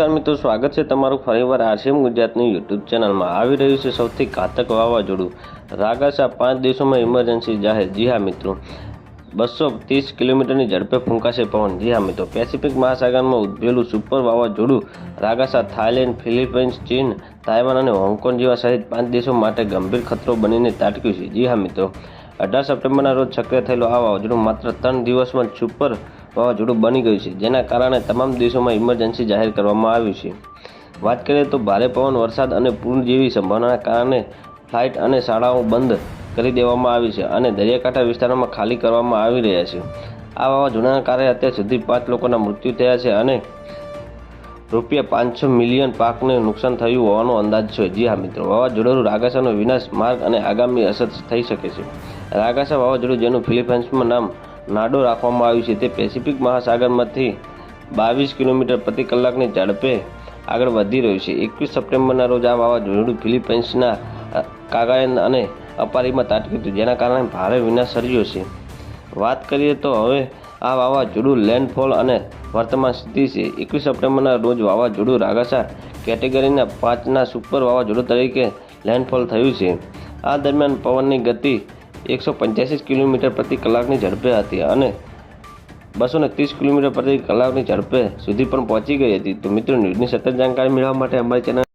નમસ્કાર મિત્રો, સ્વાગત છે તમારું ફરીવાર આરસીએમ ગુજરાતની યુટ્યુબ ચેનલમાં. આવી રહ્યું છે સૌથી ઘાતક વાવાઝોડું. રાગાસા પાંચ દિવસોમાં ઇમરજન્સી જાહેર. જી હા મિત્રો. બસો ત્રીસ કિલોમીટરની ઝડપે ફૂંકાશે પવન. જી હા મિત્રો. પેસિફિક મહાસાગરમાં ઉદ્ભવેલું સુપર વાવાઝોડું રાગાસા, થાઇલેન્ડ ફિલિપાઇન્સ ચીન, તાઇવાન અને હોંગકોંગ જેવા સહિત પાંચ દેશો માટે ગંભીર ખતરો બનીને તાટક્યું છે. જી હા મિત્રો. અઢાર સપ્ટેમ્બરના રોજ સક્રિય થયેલું આ વાવાઝોડું માત્ર ત્રણ દિવસમાં સુપર વાવાઝોડું બની ગયું છે, જેના કારણે તમામ દેશોમાં ઇમરજન્સી જાહેર કરવામાં આવ્યું છે. વાત કરીએ તો ભારે પવન, વરસાદ અને પૂર જેવી સંભાવનાના કારણે ફ્લાઇટ અને શાળાઓ બંધ કરી દેવામાં આવી છે અને દરિયાકાંઠા વિસ્તારોમાં ખાલી કરવામાં આવી રહ્યા છે. આ વાવાઝોડાના કારણે અત્યાર સુધી પાંચ લોકોના મૃત્યુ થયા છે અને રૂપિયા પાંચસો મિલિયન પાકને નુકસાન થયું હોવાનો અંદાજ છે. જી હા મિત્રો, વાવાઝોડાનું રાગાસાનો વિનાશ માર્ગ અને આગામી અસર થઈ શકે છે. રાગાસા વાવાઝોડું, જેનું ફિલિપાઇન્સમાં નામ નાડો રાખવામાં આવ્યું છે. તે પેસિફિક મહાસાગરમાંથી બાવીસ કિલોમીટર પ્રતિ કલાકની ઝડપે આગળ વધી રહ્યું છે. એકવીસ સપ્ટેમ્બરના રોજ આ વાવાઝોડું ફિલિપાઇન્સના કાગાયન અને અપારીમાં તાટક્યું હતું, જેના કારણે ભારે વિનાશ સર્જ્યો છે. વાત કરીએ તો હવે આ વાવાઝોડું લેન્ડફોલ અને વર્તમાન સ્થિતિ છે. એકવીસ સપ્ટેમ્બરના રોજ વાવાઝોડું રાગાસા કેટેગરીના પાંચના સુપર વાવાઝોડું તરીકે લેન્ડફોલ થયું છે. આ દરમિયાન પવનની ગતિ એકસો પંચ્યાસી કિલોમીટર પ્રતિ કલાકની ઝડપે હતી અને બસો ને ત્રીસ કિલોમીટર પ્રતિ કલાકની ઝડપે સુધી પણ પહોંચી ગઈ હતી. તો મિત્રો, ન્યૂઝની સતત જાણકારી મેળવવા માટે અમારી ચેનલ